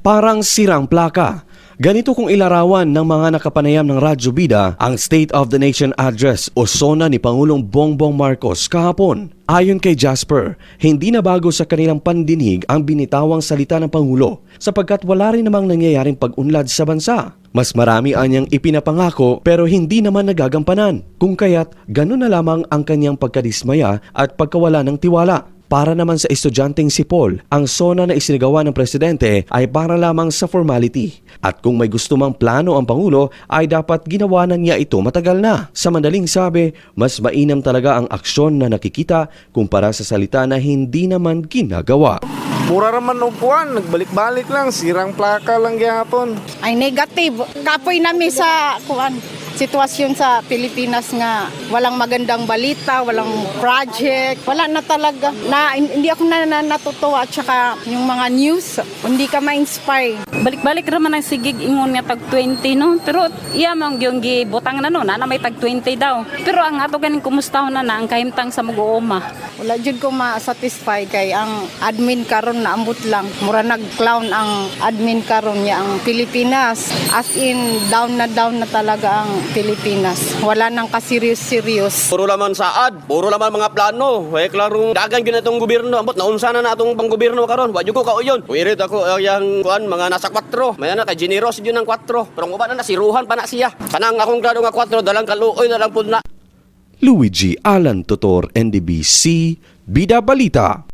parang sirang plaka. Ganito kung ilarawan ng mga nakapanayam ng Radyo Bida ang State of the Nation Address o SONA ni Pangulong Bongbong Marcos kahapon. Ayon kay Jasper, hindi na bago sa kanilang pandinig ang binitawang salita ng Pangulo sapagkat wala rin namang nangyayaring pag-unlad sa bansa. Mas marami anyang ipinapangako pero hindi naman nagagampanan. Kung kaya't ganun na lamang ang kanyang pagkadismaya at pagkawala ng tiwala. Para naman sa estudyanteng si Paul, ang SONA na isinagawa ng presidente ay para lamang sa formality. At kung may gusto mang plano ang Pangulo, ay dapat ginawa na niya ito matagal na. Sa madaling sabi, mas mainam talaga ang aksyon na nakikita kumpara sa salita na hindi naman ginagawa. Mura raman og kuan, nagbalik-balik lang, sirang plaka lang gyapon. ay negative. Kapoy nami sa kuan sitwasyon sa Pilipinas nga walang magandang balita, walang project, wala na talaga. Na hindi ako na, na natutuwa at saka yung mga news, hindi ka ma-inspire. Balik-balik raman ang sigig ingon nga tag 20 no. Pero iya mang gyung gibutang na no na may tag 20 daw. Pero ang ato ganing kumustahon na na ang kahimtang sa mag-uuma. Wala jud ko ma-satisfy kay ang admin karon na ambot lang. Mura nag-clown ang admin karon niya ang Pilipinas. As in down na down na talaga ang Pilipinas. Wala nang kaserious-serious. Puro laman saad, puro laman mga plano. Way klarong dagan gyud itong gobyerno. Ambot naunsa na natong panggobyerno karon. Wa jud ko kauyon. Uirit ako uh, yang kuan mga nasa 4. May na kay generous yun ng 4. Pero ang uban na nasiruhan pa na siya. Kanang akong grado nga 4 dalang kaluoy na lang pud na. Luigi Alan Totor, NDBC, Bida Balita.